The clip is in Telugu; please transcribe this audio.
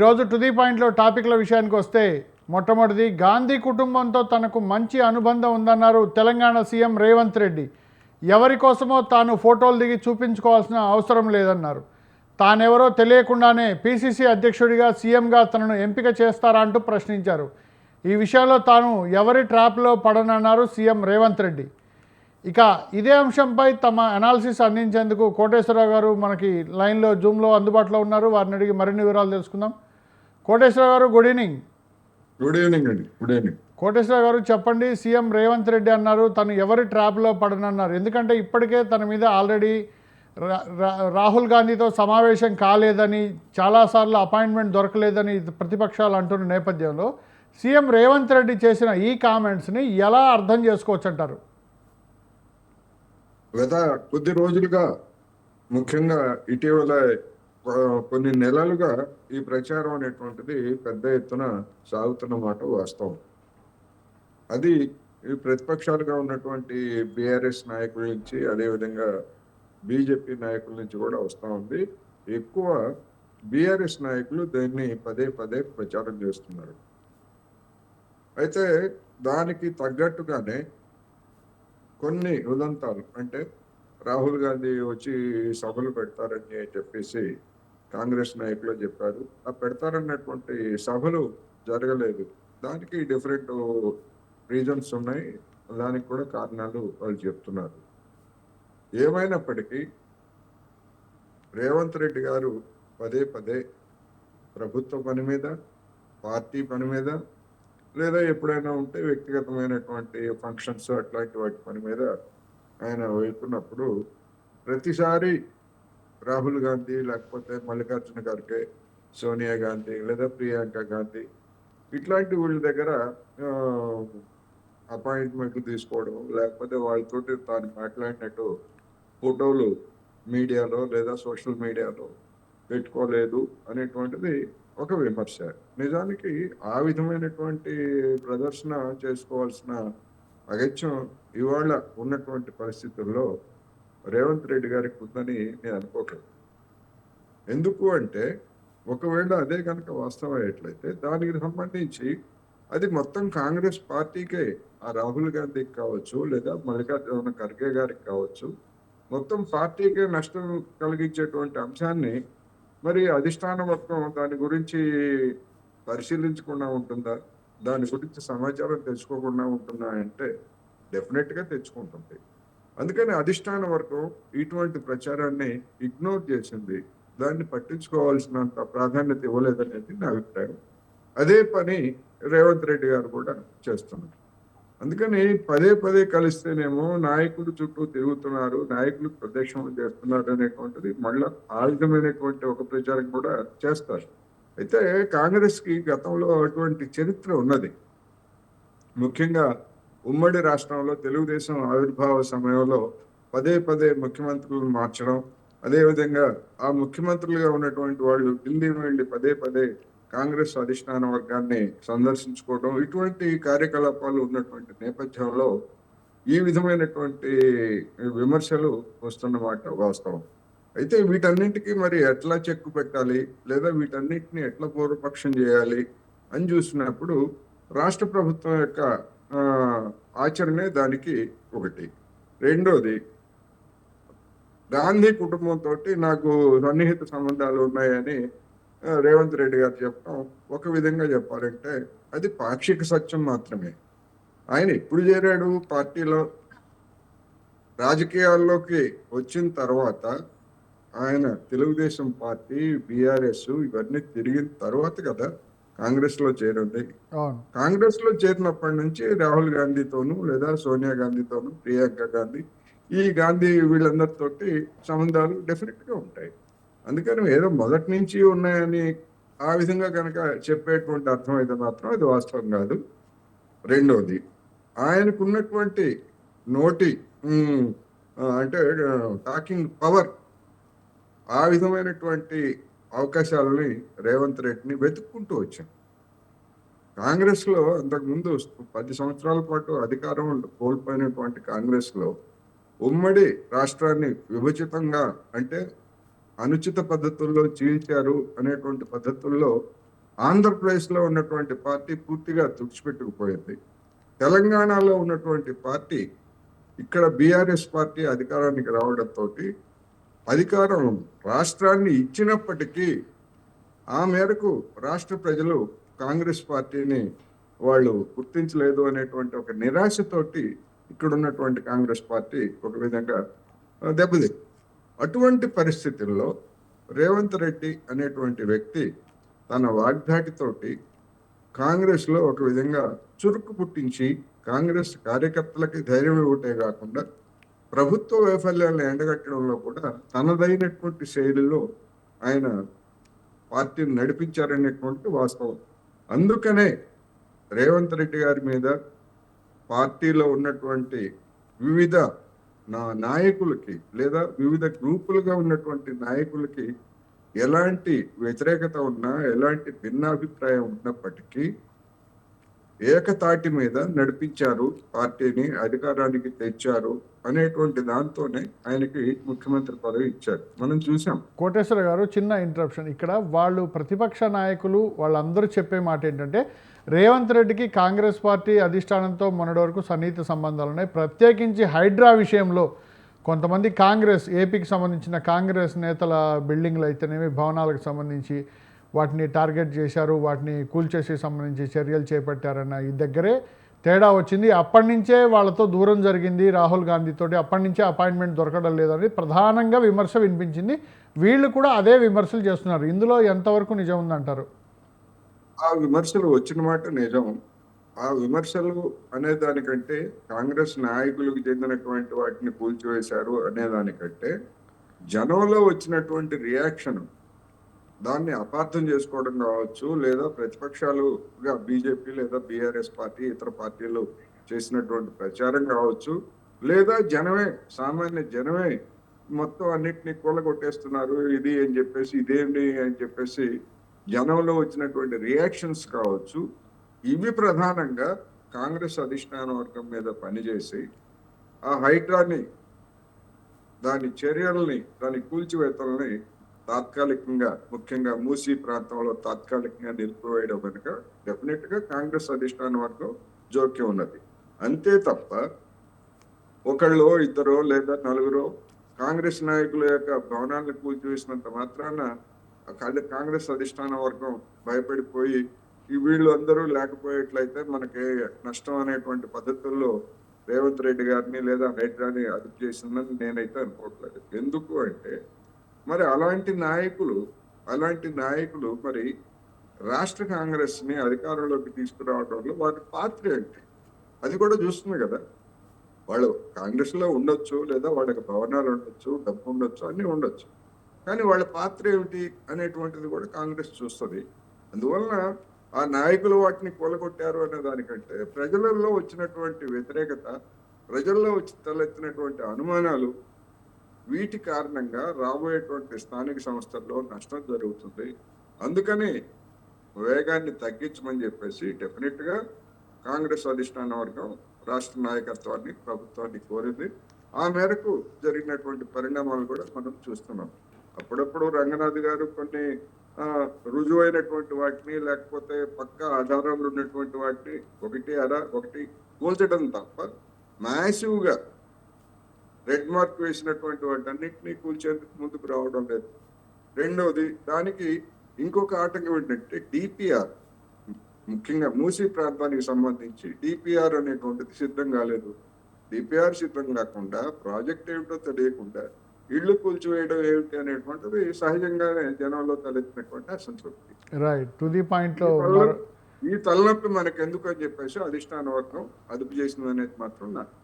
ఈరోజు టుది పాయింట్లో టాపిక్ల విషయానికి వస్తే మొట్టమొదటిది గాంధీ కుటుంబంతో తనకు మంచి అనుబంధం ఉందన్నారు తెలంగాణ సీఎం రేవంత్ రెడ్డి. ఎవరి కోసమో తాను ఫోటోలు దిగి చూపించుకోవాల్సిన అవసరం లేదన్నారు. తానెవరో తెలియకుండానే పీసీసీ అధ్యక్షుడిగా సీఎంగా తనను ఎంపిక చేస్తారా అంటూ ప్రశ్నించారు. ఈ విషయంలో తాను ఎవరి ట్రాప్లో పడనన్నారు సీఎం రేవంత్ రెడ్డి. ఇక ఇదే అంశంపై తమ అనాలిసిస్ అందించేందుకు కోటేశ్వరరావు గారు మనకి లైన్లో జూమ్లో అందుబాటులో ఉన్నారు. వారిని అడిగి మరిన్ని వివరాలు తెలుసుకుందాం. కోటేశ్వరరావు గారు గుడ్ ఈవినింగ్ గుడ్ ఈవినింగ్ అండి గుడ్ ఈవినింగ్ కోటేశ్వరరావు గారు చెప్పండి సీఎం రేవంత్ రెడ్డి అన్నారు తను ఎవరి ట్రాప్లో పడనన్నారు? ఎందుకంటే ఇప్పటికే తన మీద ఆల్రెడీ రాహుల్ గాంధీతో సమావేశం కాలేదని చాలాసార్లు అపాయింట్మెంట్ దొరకలేదని ప్రతిపక్షాలు అంటున్న నేపథ్యంలో సీఎం రేవంత్ రెడ్డి చేసిన ఈ కామెంట్స్ని ఎలా అర్థం చేసుకోవచ్చు అంటారు గత కొద్ది రోజులుగా ముఖ్యంగా ఇటీవల కొన్ని నెలలుగా ఈ ప్రచారం అనేటువంటిది పెద్ద ఎత్తున సాగుతున్న మాట వాస్తవం. అది ఈ ప్రతిపక్షాలుగా ఉన్నటువంటి బీఆర్ఎస్ నాయకుల నుంచి అదేవిధంగా బీజేపీ నాయకుల నుంచి కూడా వస్తూ ఉంది. ఎక్కువ బీఆర్ఎస్ నాయకులు దీన్ని పదే పదే ప్రచారం చేస్తున్నారు. అయితే దానికి తగ్గట్టుగానే కొన్ని ఉదంతాలు అంటే రాహుల్ గాంధీ వచ్చి సభలు పెడతారని చెప్పేసి కాంగ్రెస్ నాయకులు చెప్పారు. ఆ పెడతారన్నటువంటి సభలు జరగలేదు. దానికి డిఫరెంట్ రీజన్స్ ఉన్నాయి. దానికి కూడా కారణాలు వాళ్ళు చెప్తున్నారు. ఏమైనప్పటికీ రేవంత్ రెడ్డి గారు పదే పదే ప్రభుత్వ పని మీద పార్టీ పని మీద లేదా ఎప్పుడైనా ఉంటే వ్యక్తిగతమైనటువంటి ఫంక్షన్స్ అట్లాంటి వాటి పని మీద ఆయన వెళ్తున్నప్పుడు ప్రతిసారి రాహుల్ గాంధీ లేకపోతే మల్లికార్జున ఖర్గే సోనియా గాంధీ లేదా ప్రియాంక గాంధీ ఇట్లాంటి వీళ్ళ దగ్గర అపాయింట్మెంట్లు తీసుకోవడం లేకపోతే వాళ్ళతోటి తాను మాట్లాడినట్టు ఫోటోలు మీడియాలో లేదా సోషల్ మీడియాలో పెట్టుకోలేదు అనేటువంటిది ఒక విమర్శ. నిజానికి ఆ విధమైనటువంటి ప్రదర్శన చేసుకోవాల్సిన అగత్యం ఇవాళ ఉన్నటువంటి పరిస్థితుల్లో రేవంత్ రెడ్డి గారికి ఉందని నేను అనుకోలేదు ఎందుకు అంటే ఒకవేళ అదే కనుక వాస్తవం అయ్యేట్లయితే దానికి సంబంధించి అది మొత్తం కాంగ్రెస్ పార్టీకే ఆ రాహుల్ గాంధీకి కావచ్చు లేదా మల్లికార్జున ఖర్గే గారికి కావచ్చు మొత్తం పార్టీకే నష్టం కలిగించేటువంటి అంశాన్ని మరి అధిష్టాన వర్గం దాని గురించి పరిశీలించకుండా ఉంటుందా? దాని గురించి సమాచారం తెచ్చుకోకుండా ఉంటుందా అంటే డెఫినెట్గా తెచ్చుకుంటుంది. అందుకని అధిష్టాన వర్గం ఇటువంటి ప్రచారాన్ని ఇగ్నోర్ చేసింది. దాన్ని పట్టించుకోవాల్సినంత ప్రాధాన్యత ఇవ్వలేదనేది నా అభిప్రాయం. అదే పని రేవంత్ రెడ్డి గారు కూడా చేస్తున్నారు. అందుకని పదే పదే కలిస్తేనేమో నాయకులు చుట్టూ తిరుగుతున్నారు నాయకులు ప్రదక్షిణలు చేస్తున్నారు అనేటువంటిది మళ్ళా ఆయుధమైనటువంటి ఒక ప్రచారం కూడా చేస్తారు. అయితే కాంగ్రెస్కి గతంలో అటువంటి చరిత్ర ఉన్నది. ముఖ్యంగా ఉమ్మడి రాష్ట్రంలో తెలుగుదేశం ఆవిర్భావ సమయంలో పదే పదే ముఖ్యమంత్రులను మార్చడం అదేవిధంగా ఆ ముఖ్యమంత్రులుగా ఉన్నటువంటి వాళ్ళు ఢిల్లీ వెళ్ళి పదే పదే కాంగ్రెస్ అధిష్టాన వర్గాన్ని సందర్శించుకోవడం ఇటువంటి కార్యకలాపాలు ఉన్నటువంటి నేపథ్యంలో ఈ విధమైనటువంటి విమర్శలు వస్తున్నమాట వాస్తవం. అయితే వీటన్నింటికి మరి ఎట్లా చెక్కు పెట్టాలి లేదా వీటన్నిటిని ఎట్లా పూర్వపక్షం చేయాలి అని చూసినప్పుడు రాష్ట్ర ప్రభుత్వం యొక్క ఆచరణే దానికి ఒకటి. రెండోది గాంధీ కుటుంబంతో నాకు సన్నిహిత సంబంధాలు ఉన్నాయని రేవంత్ రెడ్డి గారు చెప్పడం ఒక విధంగా చెప్పాలంటే అది పాక్షిక సత్యం మాత్రమే. ఆయన ఎప్పుడు చేరాడు పార్టీలో? రాజకీయాల్లోకి వచ్చిన తర్వాత ఆయన తెలుగుదేశం పార్టీ బీఆర్ఎస్ ఇవన్నీ తిరిగిన తర్వాత కదా కాంగ్రెస్లో అవును. కాంగ్రెస్లో చేరినప్పటి నుంచి రాహుల్ గాంధీతోనూ లేదా సోనియా గాంధీతోనూ ప్రియాంక గాంధీ ఈ గాంధీ వీళ్ళందరితోటి సంబంధాలు డెఫినెట్గా ఉంటాయి. అందుకని ఏదో మొదటి నుంచి ఉన్నాయని ఆ విధంగా కనుక చెప్పేటువంటి అర్థం అయితే మాత్రం అది వాస్తవం కాదు. రెండోది ఆయనకున్నటువంటి నోటి అంటే టాకింగ్ పవర్ ఆ విధమైనటువంటి అవకాశాలని రేవంత్ రెడ్డిని వెతుక్కుంటూ వచ్చాం. కాంగ్రెస్లో అంతకుముందు పది సంవత్సరాల పాటు అధికారం కోల్పోయినటువంటి కాంగ్రెస్లో ఉమ్మడి రాష్ట్రాన్ని విభజితంగా అంటే అనుచిత పద్ధతుల్లో చీల్చారు అనేటువంటి పద్ధతుల్లో ఆంధ్రప్రదేశ్లో ఉన్నటువంటి పార్టీ పూర్తిగా తుడిచిపెట్టుకుపోయింది. తెలంగాణలో ఉన్నటువంటి పార్టీ ఇక్కడ బీఆర్ఎస్ పార్టీ అధికారానికి రావడంతో అధికారం రాష్ట్రాన్ని ఇచ్చినప్పటికీ ఆ మేరకు రాష్ట్ర ప్రజలు కాంగ్రెస్ పార్టీని వాళ్ళు గుర్తించలేదు అనేటువంటి ఒక నిరాశతోటి ఇక్కడ ఉన్నటువంటి కాంగ్రెస్ పార్టీ ఒక విధంగా దెబ్బతి అటువంటి పరిస్థితుల్లో రేవంత్ రెడ్డి అనేటువంటి వ్యక్తి తన వాగ్దాటితోటి కాంగ్రెస్లో ఒక విధంగా చురుకు పుట్టించి కాంగ్రెస్ కార్యకర్తలకి ధైర్యం ఇవ్వటే కాకుండా ప్రభుత్వ వైఫల్యాలను ఎండగట్టడంలో కూడా తనదైనటువంటి శైలిలో ఆయన పార్టీని నడిపించారనేటువంటి వాస్తవం. అందుకనే రేవంత్ రెడ్డి గారి మీద పార్టీలో ఉన్నటువంటి వివిధ నా నాయకులకి లేదా వివిధ గ్రూపులుగా ఉన్నటువంటి నాయకులకి ఎలాంటి వ్యతిరేకత ఉన్నా ఎలాంటి భిన్నాభిప్రాయం ఉన్నప్పటికీ ఏకతాటి మీద నడిపించారు. పార్టీని అధికారానికి తెచ్చారు అనేటువంటి దాంతోనే ఆయనకి ముఖ్యమంత్రి పదవి ఇచ్చారు. మనం చూసాం. కోటేశ్వర గారు చిన్న ఇంటరప్షన్ ఇక్కడ వాళ్ళు ప్రతిపక్ష నాయకులు వాళ్ళందరూ చెప్పే మాట ఏంటంటే రేవంత్ రెడ్డికి కాంగ్రెస్ పార్టీ అధిష్టానంతో మొన్నటి వరకు సన్నిహిత సంబంధాలు ఉన్నాయి. ప్రత్యేకించి హైడ్రా విషయంలో కొంతమంది కాంగ్రెస్ ఏపీకి సంబంధించిన కాంగ్రెస్ నేతల బిల్డింగ్లు అయితేనేమి భవనాలకు సంబంధించి వాటిని టార్గెట్ చేశారు వాటిని కూల్చేసి సంబంధించి చర్యలు చేపట్టారన్న ఈ దగ్గరే తేడా వచ్చింది. అప్పటి నుంచే వాళ్ళతో దూరం జరిగింది రాహుల్ గాంధీతోటి. అప్పటి నుంచే అపాయింట్మెంట్ దొరకడం లేదని ప్రధానంగా విమర్శ వినిపించింది. వీళ్ళు కూడా అదే విమర్శలు చేస్తున్నారు. ఇందులో ఎంతవరకు నిజం ఉందంటారు? ఆ విమర్శలు వచ్చిన మాట నిజం. ఆ విమర్శలు అనే దానికంటే కాంగ్రెస్ నాయకులకు చెందినటువంటి వాటిని కూల్చివేశారు అనే దానికంటే జనంలో వచ్చినటువంటి రియాక్షన్ దాన్ని అపార్థం చేసుకోవడం కావచ్చు లేదా ప్రతిపక్షాలుగా బీజేపీ లేదా బీఆర్ఎస్ పార్టీ ఇతర పార్టీలు చేసినటువంటి ప్రచారం కావచ్చు లేదా జనమే సామాన్య జనమే మొత్తం అన్నిటినీ కూలగొట్టేస్తున్నారు ఇది అని చెప్పేసి ఇదేంటి అని చెప్పేసి జనంలో వచ్చినటువంటి రియాక్షన్స్ కావచ్చు ఇవి ప్రధానంగా కాంగ్రెస్ అధిష్టాన వర్గం మీద పనిచేసి ఆ హైడ్రాని దాని చర్యల్ని దాని కూల్చివేతల్ని తాత్కాలికంగా ముఖ్యంగా మూసీ ప్రాంతంలో తాత్కాలికంగా నిలిపివేయడం కనుక డెఫినెట్గా కాంగ్రెస్ అధిష్టాన వర్గం జోక్యం ఉన్నది. అంతే తప్ప ఒకళ్ళు ఇద్దరు లేదా నలుగురు కాంగ్రెస్ నాయకుల యొక్క భవనాలను కూల్చివేసినంత మాత్రాన కాంగ్రెస్ అధిష్టాన వర్గం భయపడిపోయి వీళ్ళు అందరూ లేకపోయేట్లయితే మనకి నష్టం అనేటువంటి పద్ధతుల్లో రేవంత్ రెడ్డి గారిని లేదా హైడ్రాని అదుపు చేసిందని నేనైతే అనుకోవట్లేదు. ఎందుకు అంటే మరి అలాంటి నాయకులు అలాంటి నాయకులు మరి రాష్ట్ర కాంగ్రెస్ని అధికారంలోకి తీసుకురావడంలో వారి పాత్ర ఏంటి? అది కూడా చూస్తుంది కదా. వాళ్ళు కాంగ్రెస్లో ఉండొచ్చు లేదా వాళ్ళకి భవనాలు ఉండొచ్చు డబ్బు ఉండొచ్చు అన్ని ఉండొచ్చు. కానీ వాళ్ళ పాత్ర ఏమిటి అనేటువంటిది కూడా కాంగ్రెస్ చూస్తుంది. అందువలన ఆ నాయకులు వాటిని కూలగొట్టారు అనే దానికంటే ప్రజలలో వచ్చినటువంటి వ్యతిరేకత ప్రజల్లో వచ్చి తలెత్తినటువంటి అనుమానాలు వీటి కారణంగా రాబోయేటువంటి స్థానిక సంస్థల్లో నష్టం జరుగుతుంది. అందుకని వేగాన్ని తగ్గించమని చెప్పేసి డెఫినెట్గా కాంగ్రెస్ అధిష్టాన వర్గం రాష్ట్ర నాయకత్వాన్ని ప్రభుత్వాన్ని కోరింది. ఆ మేరకు జరిగినటువంటి పరిణామాలు కూడా మనం చూస్తున్నాం. అప్పుడప్పుడు రంగనాథ్ గారు కొన్ని రుజువైనటువంటి వాటిని లేకపోతే పక్క ఆధారాలు ఉన్నటువంటి వాటిని ఒకటి అరా ఒకటి కూల్చడం తప్ప మ్యాసివ్గా రెడ్ మార్క్ వేసినటువంటి వాటన్నిటినీ కూల్చేందుకు ముందుకు రావడం లేదు. రెండవది దానికి ఇంకొక ఆటంకం ఏంటంటే డిపిఆర్ ముఖ్యంగా మూసీ ప్రాంతానికి సంబంధించి డిపిఆర్ అనేటువంటిది సిద్ధం కాలేదు. డిపిఆర్ సిద్ధం కాకుండా ప్రాజెక్ట్ ఏమిటో తెలియకుండా ఇళ్ళు కూల్చివేయడం ఏమిటి అనేటువంటిది సహజంగానే జనంలో తలెత్తినటువంటి అసంతృప్తి. రైట్ టు ది పాయింట్లో ఈ తలనొప్పి- ఈ తలనొప్పి మనకు ఎందుకు అని చెప్పేసి అధిష్టాన వర్గం అదుపు చేసింది అనేది మాత్రం నాకు.